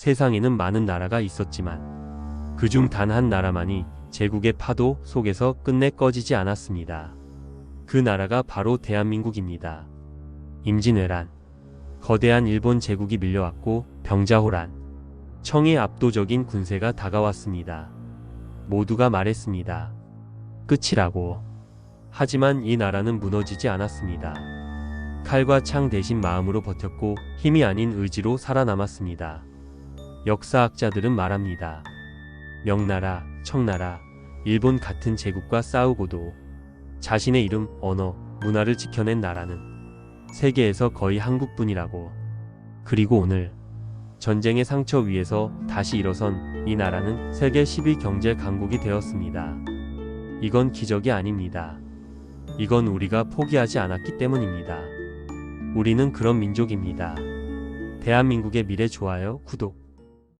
세상에는 많은 나라가 있었지만 그중 단 한 나라만이 제국의 파도 속에서 끝내 꺼지지 않았습니다. 그 나라가 바로 대한민국입니다. 임진왜란 거대한 일본 제국이 밀려왔고 병자호란 청의 압도적인 군세가 다가왔습니다. 모두가 말했습니다. 끝이라고. 하지만 이 나라는 무너지지 않았습니다. 칼과 창 대신 마음으로 버텼고 힘이 아닌 의지로 살아남았습니다. 역사학자들은 말합니다. 명나라, 청나라, 일본 같은 제국과 싸우고도 자신의 이름, 언어, 문화를 지켜낸 나라는 세계에서 거의 한국뿐이라고. 그리고 오늘 전쟁의 상처 위에서 다시 일어선 이 나라는 세계 10위 경제 강국이 되었습니다. 이건 기적이 아닙니다. 이건 우리가 포기하지 않았기 때문입니다. 우리는 그런 민족입니다. 대한민국의 미래 좋아요, 구독.